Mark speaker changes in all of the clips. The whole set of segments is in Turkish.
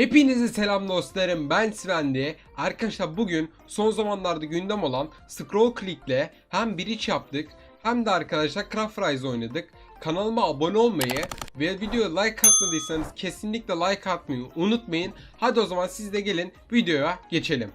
Speaker 1: Hepinize selam dostlarım ben Svendi. Arkadaşlar bugün son zamanlarda gündem olan scroll click'le hem bridge yaptık hem de arkadaşlar Craft Rise oynadık. Kanalıma abone olmayı ve videoya like atmadıysanız kesinlikle like atmayı unutmayın. Hadi o zaman siz de gelin videoya geçelim.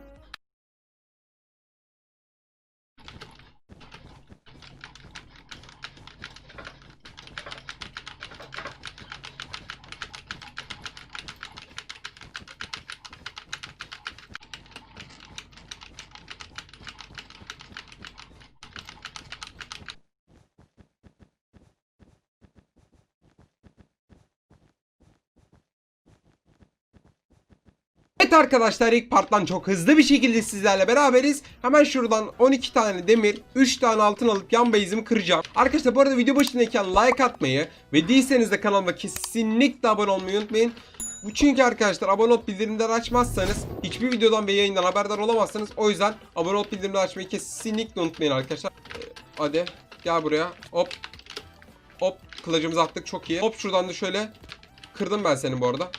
Speaker 1: Evet arkadaşlar ilk parttan çok hızlı bir şekilde sizlerle beraberiz. Hemen şuradan 12 tane demir, 3 tane altın alıp yan base'imi kıracağım. Arkadaşlar bu arada video başındayken like atmayı ve değilseniz de kanalıma kesinlikle abone olmayı unutmayın. Bu çünkü arkadaşlar abone olup bildirimleri açmazsanız hiçbir videodan ve yayından haberdar olamazsınız. O yüzden abone olup bildirimleri açmayı kesinlikle unutmayın arkadaşlar. Ee, hadi gel buraya. Hop. Hop kılıcımızı attık çok iyi. Hop şuradan da şöyle kırdım ben seni bu arada.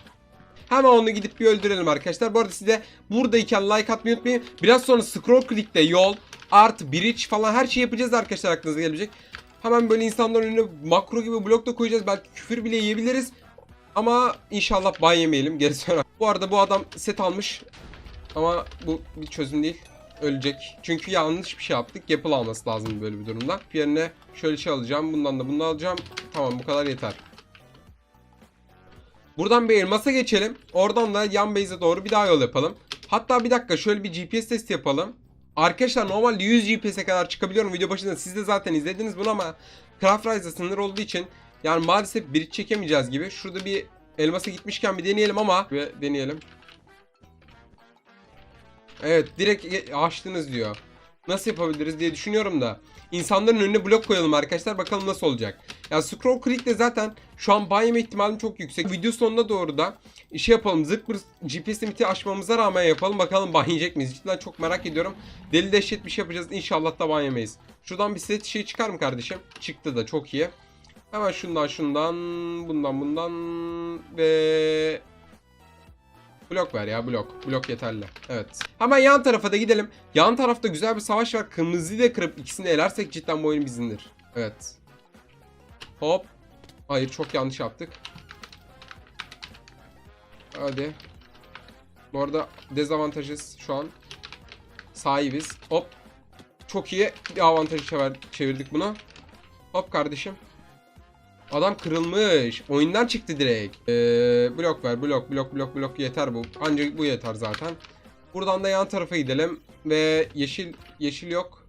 Speaker 1: Hemen onu gidip bir öldürelim arkadaşlar. Bu arada size buradayken like atmayı unutmayın. Biraz sonra scroll click'te yol, art, bridge falan her şeyi yapacağız arkadaşlar aklınıza gelecek. Hemen böyle insanların önüne makro gibi blok da koyacağız. Belki küfür bile yiyebiliriz. Ama inşallah ban yemeyelim. Gerisi önemli. Bu arada bu adam set almış. Ama bu bir çözüm değil. Ölecek. Çünkü yanlış bir şey yaptık. Yapıl alması lazım böyle bir durumda. Yerine şöyle şey alacağım. Bundan da bunu alacağım. Tamam bu kadar yeter. Buradan bir elmasa geçelim. Oradan da yan base'e doğru bir daha yol yapalım. Hatta bir dakika şöyle bir GPS testi yapalım. Arkadaşlar normalde 100 GPS'e kadar çıkabiliyorum. Video başında siz de zaten izlediniz bunu ama Craft sınır olduğu için yani maalesef bir çekemeyeceğiz gibi. Şurada bir elmasa gitmişken bir deneyelim ama ve deneyelim. Evet direkt açtınız diyor. Nasıl yapabiliriz diye düşünüyorum da. İnsanların önüne blok koyalım arkadaşlar bakalım nasıl olacak. Ya scroll de zaten şu an yeme ihtimalim çok yüksek. Video sonuna doğru da işe yapalım. Zırt pırt GPS limiti aşmamıza rağmen yapalım. Bakalım ban miyiz? Cidden çok merak ediyorum. Deli dehşet bir şey yapacağız. İnşallah da ban. Şuradan bir set şey çıkar mı kardeşim? Çıktı da çok iyi. Hemen şundan şundan bundan bundan ve Blok ver ya blok. Blok yeterli. Evet. Hemen yan tarafa da gidelim. Yan tarafta güzel bir savaş var. Kırmızıyı da kırıp ikisini elersek cidden bu oyun bizindir. Evet. Hop. Hayır çok yanlış yaptık. Hadi. Bu arada dezavantajız şu an. Sahibiz. Hop. Çok iyi bir avantajı çevir- çevirdik bunu. Hop kardeşim. Adam kırılmış. Oyundan çıktı direkt. Ee, blok ver. Blok, blok, blok, blok yeter bu. Ancak bu yeter zaten. Buradan da yan tarafa gidelim. Ve yeşil yeşil yok.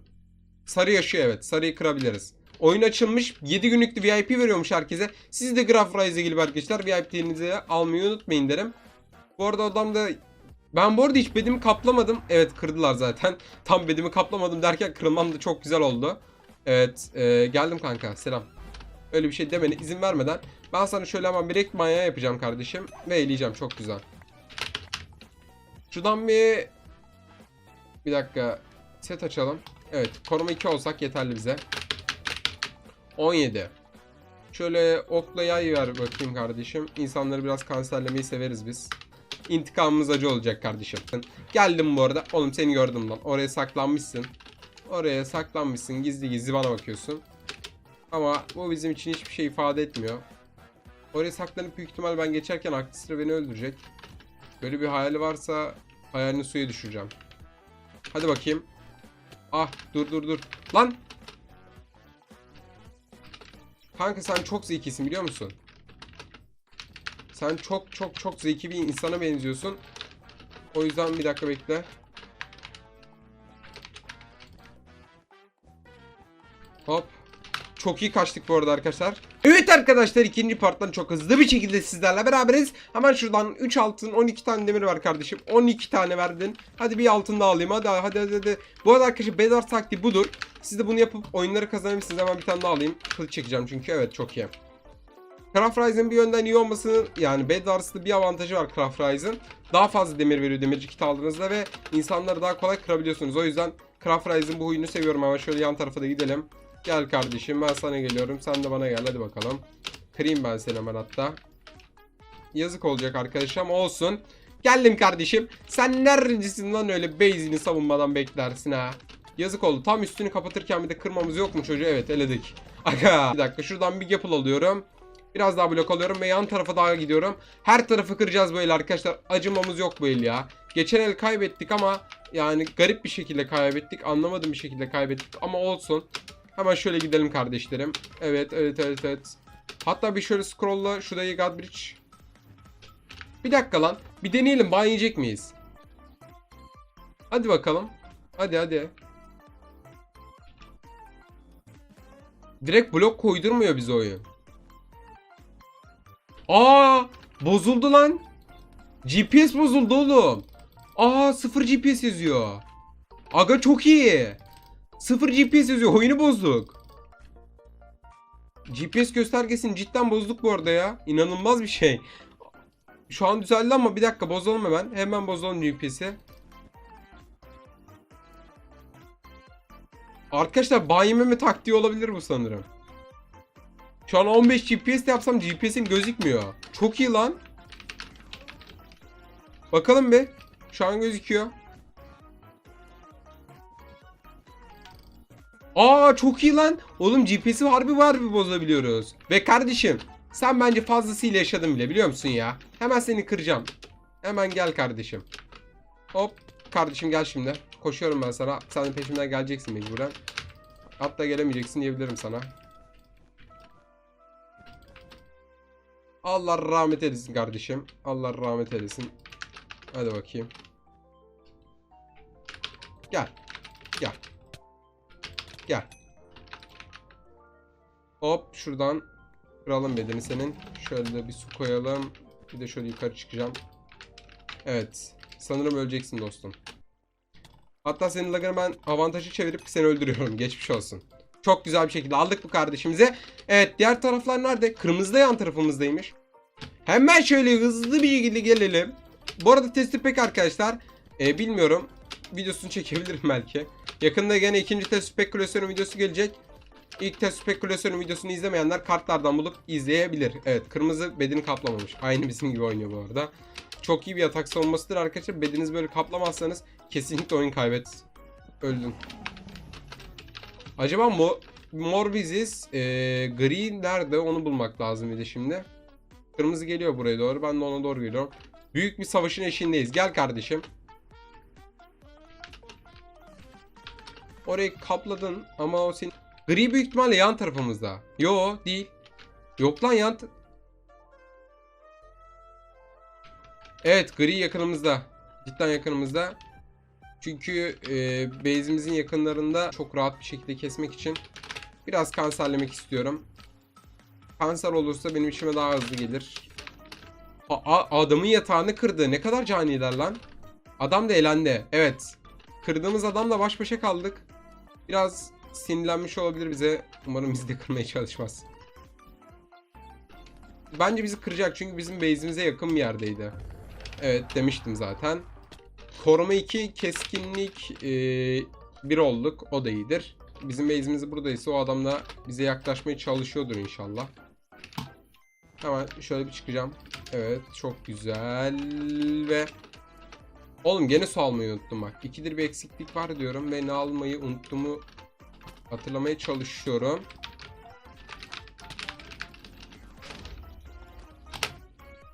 Speaker 1: Sarı yaşıyor evet. Sarıyı kırabiliriz. Oyun açılmış. 7 günlük VIP veriyormuş herkese. Siz de Graph Rise'e gelip arkadaşlar VIP'lerinizi almayı unutmayın derim. Bu arada adam da ben bu arada hiç bedimi kaplamadım. Evet kırdılar zaten. Tam bedimi kaplamadım derken kırılmam da çok güzel oldu. Evet e, geldim kanka selam. Öyle bir şey demene izin vermeden ben sana şöyle hemen bir ek manya yapacağım kardeşim ve eleyeceğim çok güzel. Şuradan bir bir dakika set açalım. Evet koruma 2 olsak yeterli bize. 17. Şöyle okla yay ver bakayım kardeşim. İnsanları biraz kanserlemeyi severiz biz. İntikamımız acı olacak kardeşim. Geldim bu arada. Oğlum seni gördüm lan. Oraya saklanmışsın. Oraya saklanmışsın. Gizli gizli bana bakıyorsun. Ama bu bizim için hiçbir şey ifade etmiyor. Oraya saklanıp büyük ihtimal ben geçerken aklı beni öldürecek. Böyle bir hayali varsa hayalini suya düşüreceğim. Hadi bakayım. Ah dur dur dur. Lan! Kanka sen çok zekisin biliyor musun? Sen çok çok çok zeki bir insana benziyorsun. O yüzden bir dakika bekle. Hop. Çok iyi kaçtık bu arada arkadaşlar. Evet arkadaşlar ikinci parttan çok hızlı bir şekilde sizlerle beraberiz. Hemen şuradan 3 altın 12 tane demir var kardeşim. 12 tane verdin. Hadi bir altın daha alayım hadi hadi hadi. hadi. Bu arada arkadaşlar Bedar taktiği budur. Siz de bunu yapıp oyunları kazanabilirsiniz. Hemen bir tane daha alayım. Kılıç çekeceğim çünkü evet çok iyi. Craft Rise'ın bir yönden iyi olmasının yani Bedwars'ta bir avantajı var Craft Rise'ın. Daha fazla demir veriyor demirci kit aldığınızda ve insanları daha kolay kırabiliyorsunuz. O yüzden Craft Rise'ın bu huyunu seviyorum ama şöyle yan tarafa da gidelim. Gel kardeşim ben sana geliyorum. Sen de bana gel hadi bakalım. Kırayım ben seni hemen hatta. Yazık olacak arkadaşım olsun. Geldim kardeşim. Sen neredesin lan öyle base'ini savunmadan beklersin ha. Yazık oldu. Tam üstünü kapatırken bir de kırmamız yok mu çocuğu? Evet eledik. Aga. Bir dakika şuradan bir yapıl alıyorum. Biraz daha blok alıyorum ve yan tarafa daha gidiyorum. Her tarafı kıracağız böyle arkadaşlar. Acımamız yok bu el ya. Geçen el kaybettik ama yani garip bir şekilde kaybettik. Anlamadığım bir şekilde kaybettik ama olsun. Hemen şöyle gidelim kardeşlerim. Evet evet evet evet. Hatta bir şöyle scroll'la şurayı Godbridge. Bir dakika lan. Bir deneyelim ban yiyecek miyiz? Hadi bakalım. Hadi hadi. Direkt blok koydurmuyor bize oyun. Aa, bozuldu lan. GPS bozuldu oğlum. Aa, sıfır GPS yazıyor. Aga çok iyi. Sıfır GPS yazıyor. Oyunu bozduk. GPS göstergesini cidden bozduk bu arada ya. İnanılmaz bir şey. Şu an düzeldi ama bir dakika bozalım hemen. Hemen bozalım GPS'i. Arkadaşlar ban yememe taktiği olabilir bu sanırım. Şu an 15 GPS de yapsam GPS'im gözükmüyor. Çok iyi lan. Bakalım bir. Şu an gözüküyor. Aa çok iyi lan. Oğlum GPS'i harbi var bir bozabiliyoruz. Ve kardeşim sen bence fazlasıyla yaşadın bile biliyor musun ya? Hemen seni kıracağım. Hemen gel kardeşim. Hop kardeşim gel şimdi. Koşuyorum ben sana. Sen de peşimden geleceksin mecburen. Hatta gelemeyeceksin diyebilirim sana. Allah rahmet eylesin kardeşim. Allah rahmet eylesin. Hadi bakayım. Gel. Gel. Gel. Hop şuradan kıralım bedeni senin. Şöyle bir su koyalım. Bir de şöyle yukarı çıkacağım. Evet. Sanırım öleceksin dostum. Hatta senin lagını ben avantajı çevirip seni öldürüyorum. Geçmiş olsun. Çok güzel bir şekilde aldık bu kardeşimize. Evet diğer taraflar nerede? Kırmızı da yan tarafımızdaymış. Hemen şöyle hızlı bir şekilde gelelim. Bu arada testi pek arkadaşlar. e, bilmiyorum. Videosunu çekebilirim belki. Yakında gene ikinci test spekülasyonu videosu gelecek. İlk test spekülasyonu videosunu izlemeyenler kartlardan bulup izleyebilir. Evet kırmızı bedeni kaplamamış. Aynı bizim gibi oynuyor bu arada. Çok iyi bir atak savunmasıdır arkadaşlar. Bedenizi böyle kaplamazsanız kesinlikle oyun kaybet. Öldün. Acaba mo mor biziz. E, gri nerede onu bulmak lazım bir de şimdi. Kırmızı geliyor buraya doğru. Ben de ona doğru geliyorum. Büyük bir savaşın eşiğindeyiz. Gel kardeşim. Orayı kapladın ama o senin... Gri büyük ihtimalle yan tarafımızda. Yo değil. Yok lan yan... Evet gri yakınımızda. Cidden yakınımızda. Çünkü e, base'imizin yakınlarında çok rahat bir şekilde kesmek için biraz kanserlemek istiyorum. Kanser olursa benim işime daha hızlı gelir. A- a- adamın yatağını kırdı. Ne kadar caniler lan. Adam da elendi. Evet. Kırdığımız adamla baş başa kaldık. Biraz sinirlenmiş olabilir bize. Umarım bizi de kırmaya çalışmaz. Bence bizi kıracak çünkü bizim base'imize yakın bir yerdeydi. Evet demiştim zaten. Koruma 2, keskinlik 1 olduk. O da iyidir. Bizim base'imiz buradaysa o adam da bize yaklaşmaya çalışıyordur inşallah. Hemen şöyle bir çıkacağım. Evet çok güzel ve Oğlum gene su almayı unuttum bak. İkidir bir eksiklik var diyorum ve ne almayı unuttuğumu hatırlamaya çalışıyorum.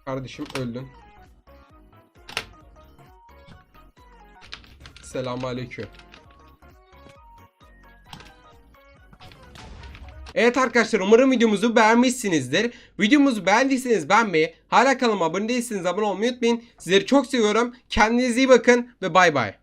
Speaker 1: Kardeşim öldün. Selamun aleyküm. Evet arkadaşlar umarım videomuzu beğenmişsinizdir. Videomuzu beğendiyseniz beğenmeyi, hala kanalıma abone değilseniz abone olmayı unutmayın. Sizleri çok seviyorum. Kendinize iyi bakın ve bay bay.